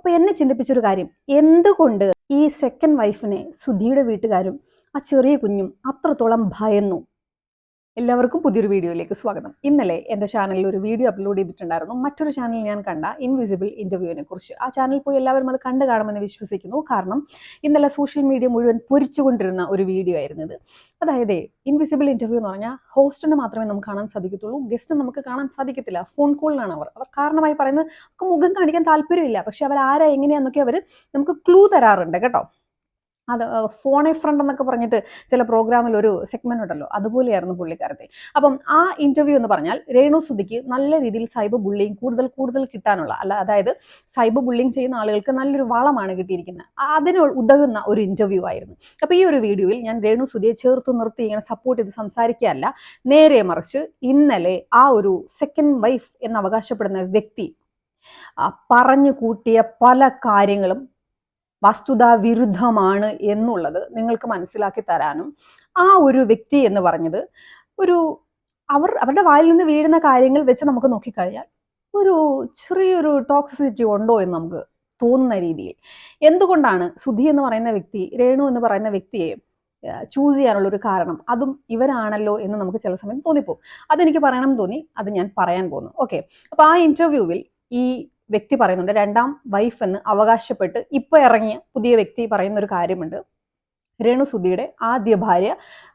അപ്പോൾ എന്നെ ചിന്തിപ്പിച്ചൊരു കാര്യം. എന്തുകൊണ്ട് ഈ സെക്കൻഡ് വൈഫിനെ സുധിയുടെ വീട്ടുകാരും ആ ചെറിയ കുഞ്ഞും അത്രത്തോളം ഭയന്നു? എല്ലാവർക്കും പുതിയൊരു വീഡിയോയിലേക്ക് സ്വാഗതം. ഇന്നലെ എന്റെ ചാനലിൽ ഒരു വീഡിയോ അപ്ലോഡ് ചെയ്തിട്ടുണ്ടായിരുന്നു. മറ്റൊരു ചാനലിൽ ഞാൻ കണ്ട ഇൻവിസിബിൾ ഇന്റർവ്യൂവിനെ കുറിച്ച്. ആ ചാനൽ പോയി എല്ലാവരും അത് കണ്ടു കാണുമെന്ന് വിശ്വസിക്കുന്നു. കാരണം ഇന്നലെ സോഷ്യൽ മീഡിയ മുഴുവൻ പൊരിച്ചുകൊണ്ടിരുന്ന ഒരു വീഡിയോ ആയിരുന്നു ഇത്. അതായത് ഇൻവിസിബിൾ ഇന്റർവ്യൂ എന്ന് പറഞ്ഞാൽ ഹോസ്റ്റിനെ മാത്രമേ നമുക്ക് കാണാൻ സാധിക്കത്തുള്ളൂ. ഗസ്റ്റ് നമുക്ക് കാണാൻ സാധിക്കത്തില്ല. ഫോൺ കോളിലാണ് അവർ. അവർ കാരണമായി പറയുന്നത് നമുക്ക് മുഖം കാണിക്കാൻ താല്പര്യമില്ല. പക്ഷെ അവർ ആരാ എങ്ങനെയാന്നൊക്കെ അവർ നമുക്ക് ക്ലൂ തരാറുണ്ട് കേട്ടോ. അത് ഫോണെ ഫ്രണ്ട് എന്നൊക്കെ പറഞ്ഞിട്ട് ചില പ്രോഗ്രാമിൽ ഒരു സെഗ്മെന്റ് ഉണ്ടല്ലോ അതുപോലെയായിരുന്നു പുള്ളിക്കാരത്തെ. അപ്പം ആ ഇന്റർവ്യൂ എന്ന് പറഞ്ഞാൽ രേണു സുധിക്ക് നല്ല രീതിയിൽ സൈബർ ബുള്ളിങ് കൂടുതൽ കൂടുതൽ കിട്ടാനുള്ള അല്ല അതായത് സൈബർ ബുള്ളിങ് ചെയ്യുന്ന ആളുകൾക്ക് നല്ലൊരു വളമാണ് കിട്ടിയിരിക്കുന്നത്. അതിന് ഉതകുന്ന ഒരു ഇന്റർവ്യൂ ആയിരുന്നു. അപ്പോൾ ഈ ഒരു വീഡിയോയിൽ ഞാൻ രേണു സുധിയെ ചേർത്ത് നിർത്തി ഇങ്ങനെ സപ്പോർട്ട് ചെയ്ത് സംസാരിക്കുകയല്ല നേരെ മറിച്ച് ഇന്നലെ ആ ഒരു സെക്കൻഡ് വൈഫ് എന്ന് അവകാശപ്പെടുന്ന വ്യക്തി പറഞ്ഞു കൂട്ടിയ പല കാര്യങ്ങളും വസ്തുതാ വിരുദ്ധമാണ് എന്നുള്ളത് നിങ്ങൾക്ക് മനസ്സിലാക്കി തരാനും. ആ ഒരു വ്യക്തി എന്ന് പറഞ്ഞത് ഒരു അവർ അവരുടെ വായിൽ നിന്ന് വീഴുന്ന കാര്യങ്ങൾ വെച്ച് നമുക്ക് നോക്കിക്കഴിഞ്ഞാൽ ഒരു ചെറിയൊരു ടോക്സിസിറ്റി ഉണ്ടോ എന്ന് നമുക്ക് തോന്നുന്ന രീതിയിൽ. എന്തുകൊണ്ടാണ് സുധി എന്ന് പറയുന്ന വ്യക്തി രേണു എന്ന് പറയുന്ന വ്യക്തിയെ ചൂസ് ചെയ്യാനുള്ള ഒരു കാരണം? അതും ഇവരാണല്ലോ എന്ന് നമുക്ക് ചില സമയം തോന്നിപ്പോകും. അതെനിക്ക് പറയണം തോന്നി അത് ഞാൻ പറയാൻ പോകുന്നു. ഓക്കെ അപ്പോൾ ആ ഇന്റർവ്യൂവിൽ ഈ വ്യക്തി പറയുന്നുണ്ട് രണ്ടാം വൈഫ് എന്ന് അവകാശപ്പെട്ട് ഇപ്പൊ ഇറങ്ങിയ പുതിയ വ്യക്തി പറയുന്ന ഒരു കാര്യമുണ്ട്. രേണു സുധിയുടെ ആദ്യ ഭാര്യ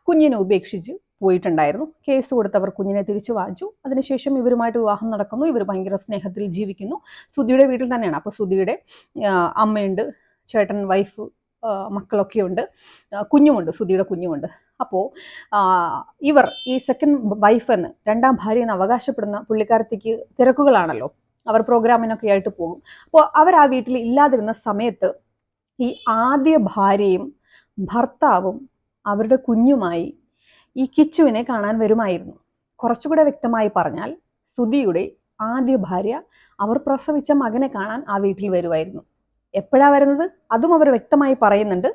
കുഞ്ഞിനെ ഉപേക്ഷിച്ച് പോയിട്ടുണ്ടായിരുന്നു. കേസ് കൊടുത്തവർ കുഞ്ഞിനെ തിരിച്ചു വാങ്ങിച്ചു. അതിനുശേഷം ഇവരുമായിട്ട് വിവാഹം നടക്കുന്നു. ഇവർ ഭയങ്കര സ്നേഹത്തിൽ ജീവിക്കുന്നു. സുധിയുടെ വീട്ടിൽ തന്നെയാണ്. അപ്പോൾ സുധിയുടെ അമ്മയുണ്ട് ചേട്ടൻ വൈഫ് മക്കളൊക്കെ ഉണ്ട് കുഞ്ഞുമുണ്ട് സുധിയുടെ കുഞ്ഞുമുണ്ട്. അപ്പോൾ ഇവർ ഈ സെക്കൻഡ് വൈഫ് എന്ന് രണ്ടാം ഭാര്യ എന്ന് അവകാശപ്പെടുന്ന പുള്ളിക്കാരത്തേക്ക് തിരക്കുകളാണല്ലോ. അവർ പ്രോഗ്രാമിനൊക്കെ ആയിട്ട് പോകും. അപ്പോൾ അവർ ആ വീട്ടിൽ ഇല്ലാതിരുന്ന സമയത്ത് ഈ ആദ്യ ഭാര്യയും ഭർത്താവും അവരുടെ കുഞ്ഞുമായി ഈ കിച്ചുവിനെ കാണാൻ വരുമായിരുന്നു. കുറച്ചുകൂടെ വ്യക്തമായി പറഞ്ഞാൽ സുധിയുടെ ആദ്യ ഭാര്യ അവർ പ്രസവിച്ച മകനെ കാണാൻ ആ വീട്ടിൽ വരുമായിരുന്നു. എപ്പോഴാണ് വരുന്നത്? അതും അവർ വ്യക്തമായി പറയുന്നുണ്ട്.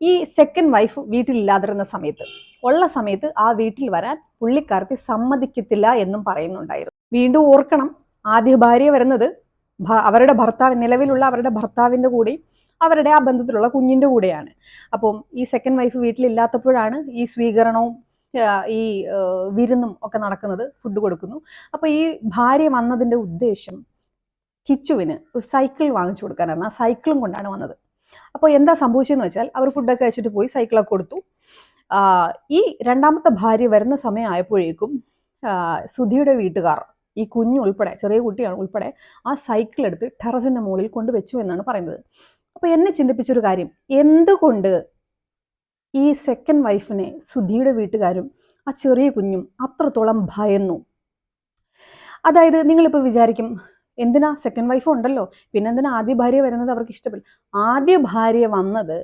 ഈ സെക്കൻഡ് വൈഫ് വീട്ടിലില്ലാതിരുന്ന സമയത്ത്. ഉള്ള സമയത്ത് ആ വീട്ടിൽ വരാൻ പുള്ളിക്കാർക്ക് സമ്മതിക്കത്തില്ല എന്നും പറയുന്നുണ്ടായിരുന്നു. വീണ്ടും ഓർക്കണം ആദ്യ ഭാര്യ വരുന്നത് അവരുടെ ഭർത്താവ് നിലവിലുള്ള അവരുടെ ഭർത്താവിന്റെ കൂടെയും അവരുടെ ആ ബന്ധത്തിലുള്ള കുഞ്ഞിന്റെ കൂടെയാണ്. അപ്പം ഈ സെക്കൻഡ് വൈഫ് വീട്ടിലില്ലാത്തപ്പോഴാണ് ഈ സ്വീകരണവും ഈ വിരുന്നും ഒക്കെ നടക്കുന്നത് ഫുഡ് കൊടുക്കുന്നു. അപ്പോൾ ഈ ഭാര്യ വന്നതിന്റെ ഉദ്ദേശം കിച്ചുവിന് ഒരു സൈക്കിൾ വാങ്ങിച്ചു കൊടുക്കാനാണ്. ആ സൈക്കിളും കൊണ്ടാണ് വന്നത്. അപ്പോൾ എന്താ സംഭവിച്ചതെന്ന് വെച്ചാൽ അവർ ഫുഡൊക്കെ കഴിച്ചിട്ട് പോയി സൈക്കിളൊക്കെ കൊടുത്തു. ഈ രണ്ടാമത്തെ ഭാര്യ വരുന്ന സമയമായപ്പോഴേക്കും സുധിയുടെ വീട്ടുകാർ ഈ കുഞ്ഞുൾപ്പെടെ ചെറിയ കുട്ടിയാണ് ഉൾപ്പെടെ ആ സൈക്കിൾ എടുത്ത് ടെറസിന്റെ മുകളിൽ കൊണ്ട് വെച്ചു എന്നാണ് പറയുന്നത്. അപ്പോൾ എന്നെ ചിന്തിപ്പിച്ചൊരു കാര്യം എന്തുകൊണ്ട് ഈ സെക്കൻഡ് വൈഫിനെ സുധിയുടെ വീട്ടുകാരും ആ ചെറിയ കുഞ്ഞും അത്രത്തോളം ഭയന്നു? അതായത് നിങ്ങളിപ്പോൾ വിചാരിക്കും എന്തിനാ സെക്കൻഡ് വൈഫ് ഉണ്ടല്ലോ? പിന്നെ എന്തിനാ ആദ്യ ഭാര്യ വരുന്നത് അവർക്ക് ഇഷ്ടപ്പെടും ആദ്യ ഭാര്യ വന്നത്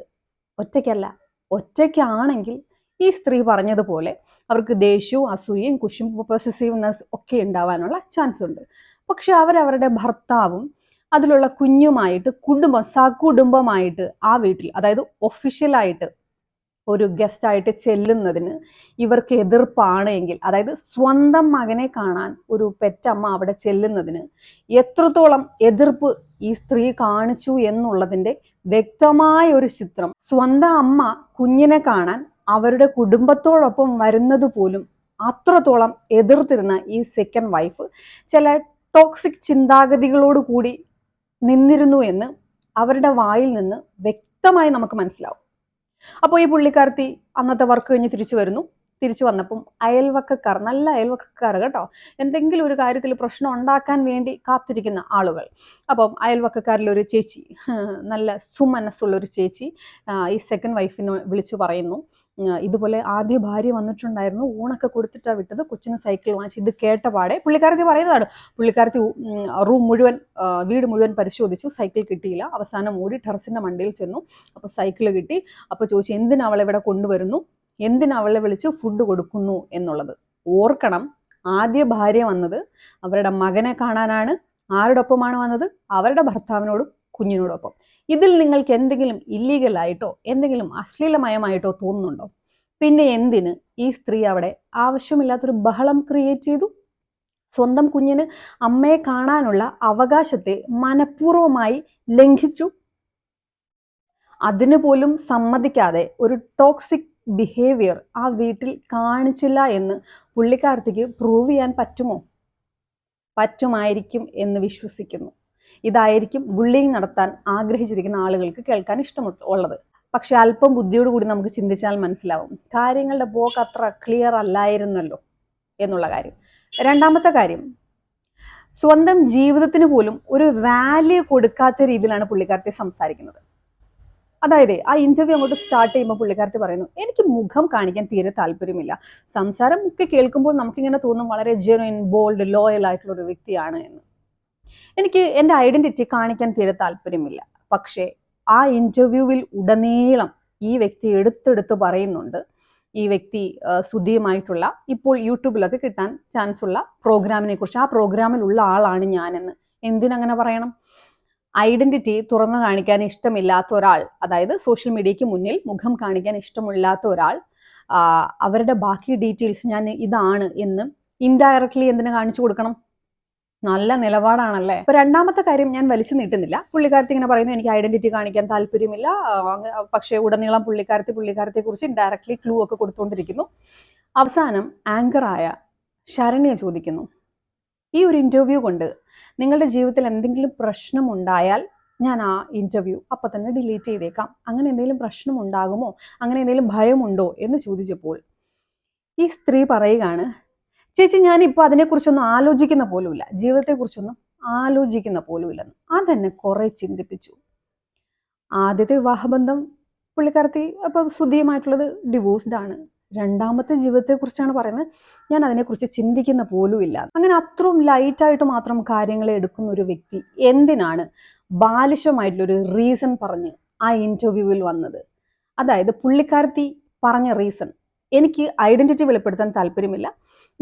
ഒറ്റയ്ക്കല്ല. ഒറ്റയ്ക്കാണെങ്കിൽ ഈ സ്ത്രീ പറഞ്ഞതുപോലെ അവർക്ക് ദേഷ്യവും അസൂയയും കുശും പൊസസീവ്നെസ് ഒക്കെ ഉണ്ടാവാനുള്ള ചാൻസ് ഉണ്ട്. പക്ഷെ അവരവരുടെ ഭർത്താവും അതിലുള്ള കുഞ്ഞുമായിട്ട് കുടുംബം സകുടുംബമായിട്ട് ആ വീട്ടിൽ അതായത് ഒഫീഷ്യലായിട്ട് ഒരു ഗസ്റ്റ് ആയിട്ട് ചെല്ലുന്നതിന് ഇവർക്ക് എതിർപ്പാണ് എങ്കിൽ അതായത് സ്വന്തം മകനെ കാണാൻ ഒരു പെറ്റമ്മ അവിടെ ചെല്ലുന്നതിന് എത്രത്തോളം എതിർപ്പ് ഈ സ്ത്രീ കാണിച്ചു എന്നുള്ളതിന്റെ വ്യക്തമായ ഒരു ചിത്രം സ്വന്തം അമ്മ കുഞ്ഞിനെ കാണാൻ അവരുടെ കുടുംബത്തോടൊപ്പം വരുന്നത് പോലും അത്രത്തോളം എതിർത്തിരുന്ന ഈ സെക്കൻഡ് വൈഫ് ചില ടോക്സിക് ചിന്താഗതികളോട് കൂടി നിന്നിരുന്നു എന്ന് അവരുടെ വായിൽ നിന്ന് വ്യക്തമായി നമുക്ക് മനസ്സിലാവും. അപ്പോൾ ഈ പുള്ളിക്കാർത്തി അന്നത്തെ വർക്ക് കഴിഞ്ഞ് തിരിച്ചു വരുന്നു. തിരിച്ചു വന്നപ്പം അയൽവക്കക്കാർ നല്ല അയൽവക്കക്കാർ കേട്ടോ. എന്തെങ്കിലും ഒരു കാര്യത്തിൽ പ്രശ്നം ഉണ്ടാക്കാൻ വേണ്ടി കാത്തിരിക്കുന്ന ആളുകൾ. അപ്പം അയൽവക്കക്കാരിൽ ഒരു ചേച്ചി നല്ല സുമനസ്സുള്ള ഒരു ചേച്ചി ഈ സെക്കൻഡ് വൈഫിനെ വിളിച്ചു പറയുന്നു. ഇതുപോലെ ആദ്യ ഭാര്യ വന്നിട്ടുണ്ടായിരുന്നു. ഊണൊക്കെ കൊടുത്തിട്ടാണ് വിട്ടത്. കൊച്ചിന് സൈക്കിൾ വാങ്ങിച്ച് ഇത് കേട്ട പാടെ പുള്ളിക്കാരത്തി പറയുന്നതാണ്. പുള്ളിക്കാരത്തി റൂം മുഴുവൻ വീട് മുഴുവൻ പരിശോധിച്ചു. സൈക്കിൾ കിട്ടിയില്ല. അവസാനം ഓടി ടെറസിന്റെ മണ്ടിയിൽ ചെന്നു. അപ്പോൾ സൈക്കിൾ കിട്ടി. അപ്പോൾ ചോദിച്ചു എന്തിനാ അവളെ ഇവിടെ കൊണ്ടുവരുന്നു? എന്തിനാ അവളെ വിളിച്ച് ഫുഡ് കൊടുക്കുന്നു എന്നുള്ളത്? ഓർക്കണം ആദ്യ ഭാര്യ വന്നത് അവരുടെ മകനെ കാണാനാണ്. ആരോടൊപ്പമാണ് വന്നത്? അവരുടെ ഭർത്താവിനോടും കുഞ്ഞിനോടൊപ്പം. ഇതിൽ നിങ്ങൾക്ക് എന്തെങ്കിലും ഇല്ലീഗലായിട്ടോ എന്തെങ്കിലും അശ്ലീലമയമായിട്ടോ തോന്നുന്നുണ്ടോ? പിന്നെ എന്തിന് ഈ സ്ത്രീ അവിടെ ആവശ്യമില്ലാത്തൊരു ബഹളം ക്രിയേറ്റ് ചെയ്തു? സ്വന്തം കുഞ്ഞിന് അമ്മയെ കാണാനുള്ള അവകാശത്തെ മനഃപൂർവമായി ലംഘിച്ചു? അതിനു പോലും സമ്മതിക്കാതെ ഒരു ടോക്സിക് ബിഹേവിയർ ആ വീട്ടിൽ കാണിച്ചില്ല എന്ന് പുള്ളിക്കാർത്തിക്ക് പ്രൂവ് ചെയ്യാൻ പറ്റുമോ? പറ്റുമായിരിക്കും എന്ന് വിശ്വസിക്കുന്നു. ഇതായിരിക്കും ബുള്ളിങ് നടത്താൻ ആഗ്രഹിച്ചിരിക്കുന്ന ആളുകൾക്ക് കേൾക്കാൻ ഇഷ്ടമുള്ളത് പക്ഷെ അല്പം ബുദ്ധിയോടുകൂടി നമുക്ക് ചിന്തിച്ചാൽ മനസ്സിലാവും. കാര്യങ്ങളുടെ പോക്ക് അത്ര ക്ലിയർ അല്ലായിരുന്നല്ലോ എന്നുള്ള കാര്യം. രണ്ടാമത്തെ കാര്യം സ്വന്തം ജീവിതത്തിന് പോലും ഒരു വാല്യൂ കൊടുക്കാത്ത രീതിയിലാണ് പുള്ളിക്കാരത്തെ സംസാരിക്കുന്നത്. അതായത് ആ ഇന്റർവ്യൂ അങ്ങോട്ട് സ്റ്റാർട്ട് ചെയ്യുമ്പോൾ പുള്ളിക്കാരത്തി പറയുന്നു എനിക്ക് മുഖം കാണിക്കാൻ തീരെ താല്പര്യമില്ല. സംസാരം ഒക്കെ കേൾക്കുമ്പോൾ നമുക്കിങ്ങനെ തോന്നും വളരെ ജെനുവിൻ ബോൾഡ് ലോയൽ ആയിട്ടുള്ള ഒരു വ്യക്തിയാണ് എന്ന്. എനിക്ക് എന്റെ ഐഡന്റിറ്റി കാണിക്കാൻ തീരെ താല്പര്യമില്ല. പക്ഷേ ആ ഇന്റർവ്യൂവിൽ ഉടനീളം ഈ വ്യക്തി എടുത്തെടുത്ത് പറയുന്നുണ്ട്. ഈ വ്യക്തി സുധിയുമായിട്ടുള്ള ഇപ്പോൾ യൂട്യൂബിലൊക്കെ കിട്ടാൻ ചാൻസ് ഉള്ള പ്രോഗ്രാമിനെ കുറിച്ച്. ആ പ്രോഗ്രാമിലുള്ള ആളാണ് ഞാനെന്ന് എന്തിനങ്ങനെ പറയണം? ഐഡന്റിറ്റി തുറന്നു കാണിക്കാൻ ഇഷ്ടമില്ലാത്ത ഒരാൾ അതായത് സോഷ്യൽ മീഡിയയ്ക്ക് മുന്നിൽ മുഖം കാണിക്കാൻ ഇഷ്ടമില്ലാത്ത ഒരാൾ അവരുടെ ബാക്കി ഡീറ്റെയിൽസ് ഞാൻ ഇതാണ് എന്ന് ഇൻഡയറക്ട്ലി എന്തിനു കാണിച്ചു കൊടുക്കണം? നല്ല നിലപാടാണല്ലേ? അപ്പൊ രണ്ടാമത്തെ കാര്യം ഞാൻ വലിച്ചു നീട്ടുന്നില്ല. പുള്ളിക്കാരത്തി ഇങ്ങനെ പറയുന്നു എനിക്ക് ഐഡന്റിറ്റി കാണിക്കാൻ താല്പര്യമില്ല. പക്ഷേ ഉടനീളം പുള്ളിക്കാരത്തി പുള്ളിക്കാരത്തെ കുറിച്ച് ഡയറക്ട്ലി ക്ലൂ ഒക്കെ കൊടുത്തുകൊണ്ടിരിക്കുന്നു അവസാനം ആങ്കറായ ശരണ്യ ചോദിക്കുന്നു. ഈ ഒരു ഇന്റർവ്യൂ കൊണ്ട് നിങ്ങളുടെ ജീവിതത്തിൽ എന്തെങ്കിലും പ്രശ്നം ഉണ്ടായാൽ ഞാൻ ആ ഇന്റർവ്യൂ അപ്പൊ തന്നെ ഡിലീറ്റ് ചെയ്തേക്കാം. അങ്ങനെ എന്തെങ്കിലും പ്രശ്നം ഉണ്ടാകുമോ അങ്ങനെ എന്തെങ്കിലും ഭയമുണ്ടോ? എന്ന് ചോദിച്ചപ്പോൾ ഈ സ്ത്രീ പറയുകയാണ് ചേച്ചി ഞാൻ ഇപ്പോൾ അതിനെക്കുറിച്ചൊന്നും ആലോചിക്കുന്ന പോലുമില്ല. ജീവിതത്തെക്കുറിച്ചൊന്നും ആലോചിക്കുന്ന പോലുമില്ലെന്ന് അതെന്നെ കുറെ ചിന്തിപ്പിച്ചു. ആദ്യത്തെ വിവാഹബന്ധം പുള്ളിക്കാരത്തി അപ്പോൾ സുധിയുമായിട്ടുള്ളത് ഡിവോഴ്സ്ഡ് ആണ്. രണ്ടാമത്തെ ജീവിതത്തെക്കുറിച്ചാണ് പറയുന്നത്. ഞാൻ അതിനെക്കുറിച്ച് ചിന്തിക്കുന്ന പോലുമില്ല. അങ്ങനെ അത്രയും ലൈറ്റായിട്ട് മാത്രം കാര്യങ്ങളെ എടുക്കുന്ന ഒരു വ്യക്തി എന്തിനാണ് ബാലിശമായിട്ടുള്ളൊരു റീസൺ പറഞ്ഞ് ആ ഇന്റർവ്യൂവിൽ വന്നത്? അതായത് പുള്ളിക്കാരത്തി പറഞ്ഞ റീസൺ എനിക്ക് ഐഡന്റിറ്റി വെളിപ്പെടുത്താൻ താല്പര്യമില്ല.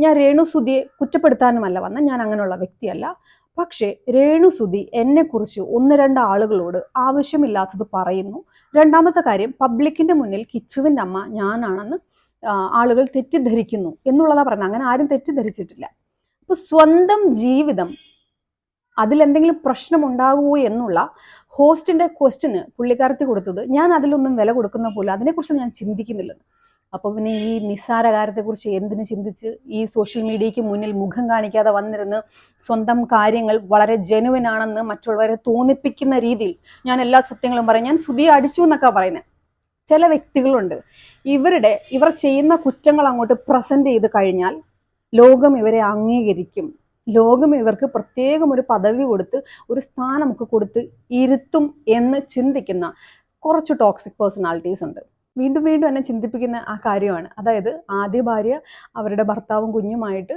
ഞാൻ രേണുസുതിയെ കുറ്റപ്പെടുത്താനുമല്ല വന്ന ഞാൻ അങ്ങനെയുള്ള വ്യക്തിയല്ല. പക്ഷേ രേണുസുതി എന്നെക്കുറിച്ച് ഒന്ന് രണ്ട് ആളുകളോട് ആവശ്യമില്ലാത്തത് പറയുന്നു. രണ്ടാമത്തെ കാര്യം പബ്ലിക്കിന്റെ മുന്നിൽ കിച്ചുവിന്റെ അമ്മ ഞാനാണെന്ന് ആളുകൾ തെറ്റിദ്ധരിക്കുന്നു എന്നുള്ളതാ പറഞ്ഞത്. അങ്ങനെ ആരും തെറ്റിദ്ധരിച്ചിട്ടില്ല. അപ്പൊ സ്വന്തം ജീവിതം അതിലെന്തെങ്കിലും പ്രശ്നമുണ്ടാകുമോ എന്നുള്ള ഹോസ്റ്റിന്റെ ക്വസ്റ്റിന് പുള്ളിക്കാരത്തി കൊടുത്തത് ഞാൻ അതിലൊന്നും വില കൊടുക്കുന്ന പോലെ അതിനെക്കുറിച്ച് ഞാൻ ചിന്തിക്കുന്നില്ലെന്ന്. അപ്പോൾ പിന്നെ ഈ നിസ്സാര കാര്യത്തെക്കുറിച്ച് എന്തിനു ചിന്തിച്ച് ഈ സോഷ്യൽ മീഡിയയ്ക്ക് മുന്നിൽ മുഖം കാണിക്കാതെ വന്നിരുന്ന് സ്വന്തം കാര്യങ്ങൾ വളരെ ജെനുവിൻ ആണെന്ന് മറ്റുള്ളവരെ തോന്നിപ്പിക്കുന്ന രീതിയിൽ ഞാൻ എല്ലാ സത്യങ്ങളും പറയും. ഞാൻ സുതി അടിച്ചു എന്നൊക്കെ പറയുന്നത് ചില വ്യക്തികളുണ്ട്. ഇവരുടെ ഇവർ ചെയ്യുന്ന കുറ്റങ്ങൾ അങ്ങോട്ട് പ്രസന്റ് ചെയ്ത് കഴിഞ്ഞാൽ ലോകം ഇവരെ അംഗീകരിക്കും. ലോകം ഇവർക്ക് പ്രത്യേകം ഒരു പദവി കൊടുത്ത് ഒരു സ്ഥാനമൊക്കെ കൊടുത്ത് ഇരുത്തും എന്ന് ചിന്തിക്കുന്ന കുറച്ച് ടോക്സിക് പേഴ്സണാലിറ്റീസ് ഉണ്ട്. വീണ്ടും വീണ്ടും എന്നെ ചിന്തിപ്പിക്കുന്ന ആ കാര്യമാണ്. അതായത് ആദ്യ ഭാര്യ അവരുടെ ഭർത്താവും കുഞ്ഞുമായിട്ട്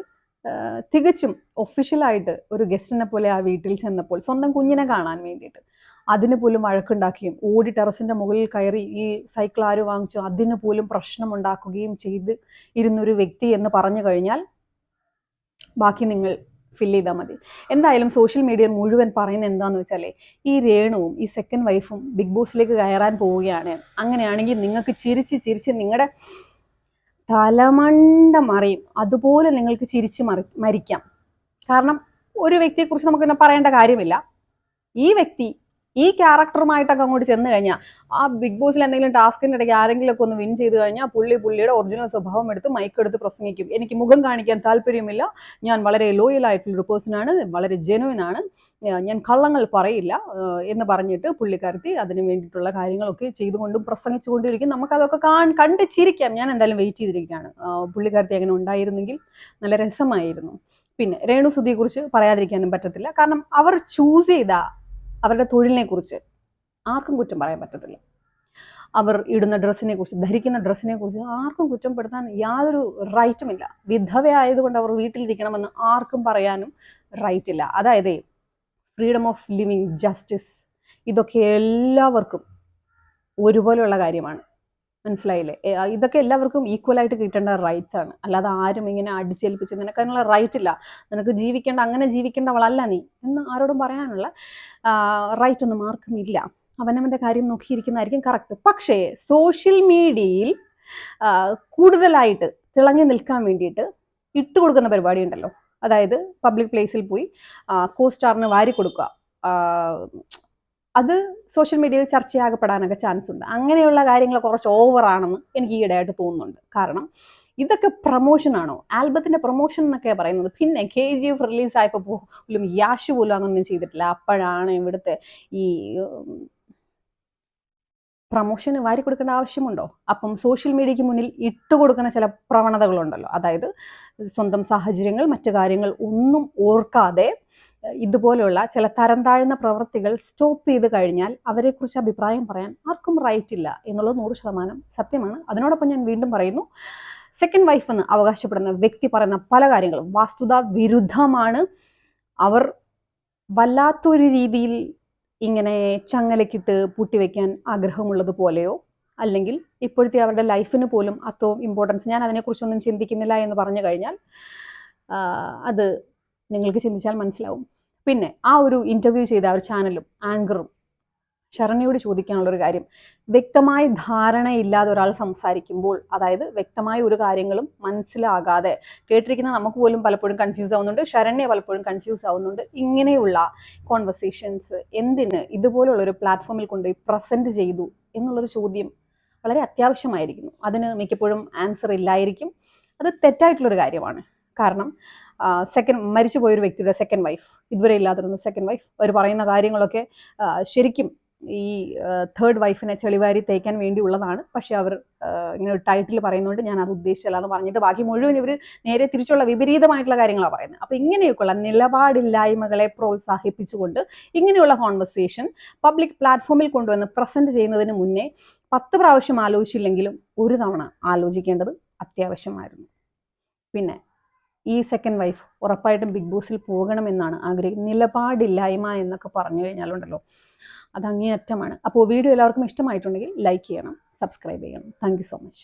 തികച്ചും ഒഫീഷ്യലായിട്ട് ഒരു ഗസ്റ്റിനെ പോലെ ആ വീട്ടിൽ ചെന്നപ്പോൾ സ്വന്തം കുഞ്ഞിനെ കാണാൻ വേണ്ടിയിട്ട്. അതിന് പോലും വഴക്കുണ്ടാക്കുകയും ഓടി ടെറസിന്റെ മുകളിൽ കയറി ഈ സൈക്കിൾ ആര് വാങ്ങിച്ചു അതിന് പോലും പ്രശ്നമുണ്ടാക്കുകയും ചെയ്ത് ഇരുന്നൊരു വ്യക്തി എന്ന് പറഞ്ഞു കഴിഞ്ഞാൽ ബാക്കി നിങ്ങൾ ഫില്ല് ചെയ്താൽ മതി. എന്തായാലും സോഷ്യൽ മീഡിയ മുഴുവൻ പറയുന്നത് എന്താണെന്ന് വെച്ചാലേ ഈ രേണുവും ഈ സെക്കൻഡ് വൈഫും ബിഗ് ബോസിലേക്ക് കയറാൻ പോവുകയാണ്. അങ്ങനെയാണെങ്കിൽ നിങ്ങൾക്ക് ചിരിച്ച് ചിരിച്ച് നിങ്ങളുടെ തലമണ്ട മറിയും. അതുപോലെ നിങ്ങൾക്ക് ചിരിച്ച് മറി മരിക്കാം. കാരണം ഒരു വ്യക്തിയെക്കുറിച്ച് നമുക്ക് പറയേണ്ട കാര്യമില്ല. ഈ വ്യക്തി ഈ ക്യാരക്ടറുമായിട്ടൊക്കെ അങ്ങോട്ട് ചെന്ന് കഴിഞ്ഞാൽ ആ ബിഗ് ബോസിൽ എന്തെങ്കിലും ടാസ്കിന്റെ ഇടയ്ക്ക് ആരെങ്കിലും ഒക്കെ ഒന്ന് വിൻ ചെയ്ത് കഴിഞ്ഞാൽ പുള്ളി പുള്ളിയുടെ ഒറിജിനൽ സ്വഭാവം എടുത്ത് മൈക്ക് എടുത്ത് പ്രസംഗിക്കും. എനിക്ക് മുഖം കാണിക്കാൻ താല്പര്യമില്ല. ഞാൻ വളരെ ലോയൽ ആയിട്ടുള്ളൊരു പേഴ്സൺ ആണ് വളരെ ജെനുവിൻ ആണ്. ഞാൻ കള്ളങ്ങൾ പറയില്ല എന്ന് പറഞ്ഞിട്ട് പുള്ളിക്കാരത്തി അതിന് വേണ്ടിയിട്ടുള്ള കാര്യങ്ങളൊക്കെ ചെയ്തുകൊണ്ടും പ്രസംഗിച്ചുകൊണ്ടിരിക്കും. നമുക്കതൊക്കെ കാൺ കണ്ട് ചിരിക്കാം. ഞാൻ എന്തായാലും വെയിറ്റ് ചെയ്തിരിക്കുകയാണ്. പുള്ളിക്കാരത്തി അങ്ങനെ ഉണ്ടായിരുന്നെങ്കിൽ നല്ല രസമായിരുന്നു. പിന്നെ രേണു സുധിയെക്കുറിച്ച് പറയാതിരിക്കാനും പറ്റത്തില്ല. കാരണം അവർ ചൂസ് ചെയ്ത അവരുടെ തൊഴിലിനെ കുറിച്ച് ആർക്കും കുറ്റം പറയാൻ പറ്റത്തില്ല. അവർ ഇടുന്ന ഡ്രസ്സിനെ കുറിച്ച് ധരിക്കുന്ന ഡ്രസ്സിനെ കുറിച്ച് ആർക്കും കുറ്റം കുറ്റപ്പെടുത്താൻ യാതൊരു റൈറ്റും ഇല്ല. വിധവയായതുകൊണ്ട് അവർ വീട്ടിലിരിക്കണമെന്ന് ആർക്കും പറയാനും റൈറ്റ് ഇല്ല. അതായത് ഫ്രീഡം ഓഫ് ലിവിങ് ജസ്റ്റിസ് ഇതൊക്കെ എല്ലാവർക്കും ഒരുപോലെയുള്ള കാര്യമാണ്. മനസ്സിലായില്ലേ? ഇതൊക്കെ എല്ലാവർക്കും ഈക്വൽ ആയിട്ട് കിട്ടേണ്ട റൈറ്റ്സ് ആണ്. അല്ലാതെ ആരും ഇങ്ങനെ അടിച്ചേൽപ്പിച്ച് നിനക്ക് അതിനുള്ള റൈറ്റ് ഇല്ല. നിനക്ക് ജീവിക്കേണ്ട അങ്ങനെ ജീവിക്കേണ്ടവളല്ല നീ എന്ന് ആരോടും പറയാനുള്ള റൈറ്റ് ഒന്നും ആർക്കും ഇല്ല. അവനവന്റെ കാര്യം നോക്കിയിരിക്കുന്നതായിരിക്കും കറക്റ്റ് പക്ഷേ സോഷ്യൽ മീഡിയയിൽ കൂടുതലായിട്ട് തിളങ്ങി നിൽക്കാൻ വേണ്ടിയിട്ട് ഇട്ട് കൊടുക്കുന്ന പരിപാടി ഉണ്ടല്ലോ അതായത് പബ്ലിക് പ്ലേസിൽ പോയി കോ സ്റ്റാറിന് വാരി കൊടുക്കുക. അത് സോഷ്യൽ മീഡിയയിൽ ചർച്ചയാകപ്പെടാനൊക്കെ ചാൻസ് ഉണ്ട്. അങ്ങനെയുള്ള കാര്യങ്ങൾ കുറച്ച് ഓവറാണെന്ന് എനിക്ക് ഈയിടെയായിട്ട് തോന്നുന്നുണ്ട്. കാരണം ഇതൊക്കെ പ്രൊമോഷൻ ആണോ? ആൽബത്തിന്റെ പ്രൊമോഷൻ എന്നൊക്കെ പറയുന്നത് പിന്നെ കെ ജി എഫ് റിലീസായപ്പോൾ പോലും യാഷ് പോലും അങ്ങനൊന്നും ചെയ്തിട്ടില്ല. അപ്പോഴാണ് ഇവിടുത്തെ ഈ പ്രൊമോഷന് വാരി കൊടുക്കേണ്ട ആവശ്യമുണ്ടോ? അപ്പം സോഷ്യൽ മീഡിയയ്ക്ക് മുന്നിൽ ഇട്ട് കൊടുക്കുന്ന ചില പ്രവണതകളുണ്ടല്ലോ. അതായത് സ്വന്തം സാഹചര്യങ്ങൾ മറ്റു കാര്യങ്ങൾ ഒന്നും ഓർക്കാതെ ഏഹ് ഇതുപോലെയുള്ള ചില തരം താഴ്ന്ന പ്രവൃത്തികൾ സ്റ്റോപ്പ് ചെയ്ത് കഴിഞ്ഞാൽ അവരെക്കുറിച്ച് അഭിപ്രായം പറയാൻ ആർക്കും റൈറ്റ് ഇല്ല എന്നുള്ളത് നൂറ് ശതമാനം സത്യമാണ്. അതിനോടൊപ്പം ഞാൻ വീണ്ടും പറയുന്നു സെക്കൻഡ് വൈഫ് എന്ന് അവകാശപ്പെടുന്ന വ്യക്തി പറയുന്ന പല കാര്യങ്ങളും വാസ്തുത വിരുദ്ധമാണ്. അവർ വല്ലാത്തൊരു രീതിയിൽ ഇങ്ങനെ ചങ്ങലക്കിട്ട് പൂട്ടിവെക്കാൻ ആഗ്രഹമുള്ളത് പോലെയോ അല്ലെങ്കിൽ ഇപ്പോഴത്തെ അവരുടെ ലൈഫിന് പോലും അത്രയും ഇമ്പോർട്ടൻസ് ഞാൻ അതിനെക്കുറിച്ചൊന്നും ചിന്തിക്കുന്നില്ല എന്ന് പറഞ്ഞു കഴിഞ്ഞാൽ അത് നിങ്ങൾക്ക് ചിന്തിച്ചാൽ മനസ്സിലാവും. പിന്നെ ആ ഒരു ഇന്റർവ്യൂ ചെയ്ത ആ ഒരു ചാനലും ആങ്കറും ശരണ്യയോട് ചോദിക്കാനുള്ളൊരു കാര്യം. വ്യക്തമായ ധാരണയില്ലാതെ ഒരാൾ സംസാരിക്കുമ്പോൾ അതായത് വ്യക്തമായ ഒരു കാര്യങ്ങളും മനസ്സിലാകാതെ കേട്ടിരിക്കുന്ന നമുക്ക് പോലും പലപ്പോഴും കൺഫ്യൂസ് ആവുന്നുണ്ട് ശരണ്യ പലപ്പോഴും കൺഫ്യൂസ് ആവുന്നുണ്ട്. ഇങ്ങനെയുള്ള കോൺവെർസേഷൻസ് എന്തിന് ഇതുപോലുള്ള ഒരു പ്ലാറ്റ്ഫോമിൽ കൊണ്ടുപോയി പ്രസന്റ് ചെയ്തു എന്നുള്ളൊരു ചോദ്യം വളരെ അത്യാവശ്യമായിരിക്കുന്നു. അതിന് മിക്കപ്പോഴും ആൻസർ ഇല്ലായിരിക്കും. അത് തെറ്റായിട്ടുള്ളൊരു കാര്യമാണ്. കാരണം സെക്കൻഡ് മരിച്ചു പോയൊരു വ്യക്തിയുടെ സെക്കൻഡ് വൈഫ് ഇതുവരെ ഇല്ലാതിരുന്ന സെക്കൻഡ് വൈഫ് അവർ പറയുന്ന കാര്യങ്ങളൊക്കെ ശരിക്കും ഈ തേർഡ് വൈഫിനെ ചെളിവാരി തേക്കാൻ വേണ്ടിയുള്ളതാണ്. പക്ഷേ അവർ ഇങ്ങനെ ഒരു ടൈറ്റിൽ പറയുന്നതുകൊണ്ട് ഞാൻ അത് ഉദ്ദേശിച്ചല്ല എന്ന് പറഞ്ഞിട്ട് ബാക്കി മുഴുവൻ ഇവർ നേരെ തിരിച്ചുള്ള വിപരീതമായിട്ടുള്ള കാര്യങ്ങളാണ് പറയുന്നത് അപ്പോൾ ഇങ്ങനെയൊക്കെയുള്ള നിലപാടില്ലായ്മകളെ പ്രോത്സാഹിപ്പിച്ചുകൊണ്ട് ഇങ്ങനെയുള്ള കോൺവെർസേഷൻ പബ്ലിക് പ്ലാറ്റ്ഫോമിൽ കൊണ്ടുവന്ന് പ്രസന്റ് ചെയ്യുന്നതിന് മുന്നേ പത്ത് പ്രാവശ്യം ആലോചിച്ചില്ലെങ്കിലും ഒരു തവണ ആലോചിക്കേണ്ടത് അത്യാവശ്യമായിരുന്നു. പിന്നെ ഈ സെക്കൻഡ് വൈഫ് ഉറപ്പായിട്ടും ബിഗ് ബോസിൽ പോകണമെന്നാണ് ആഗ്രഹിക്കുന്നത് നിലപാടില്ലായ്മ എന്നൊക്കെ പറഞ്ഞു കഴിഞ്ഞാലുണ്ടല്ലോ. അത് അങ്ങേയറ്റമാണ്. അപ്പോൾ വീഡിയോ എല്ലാവർക്കും ഇഷ്ടമായിട്ടുണ്ടെങ്കിൽ ലൈക്ക് ചെയ്യണം സബ്സ്ക്രൈബ് ചെയ്യണം. Thank so much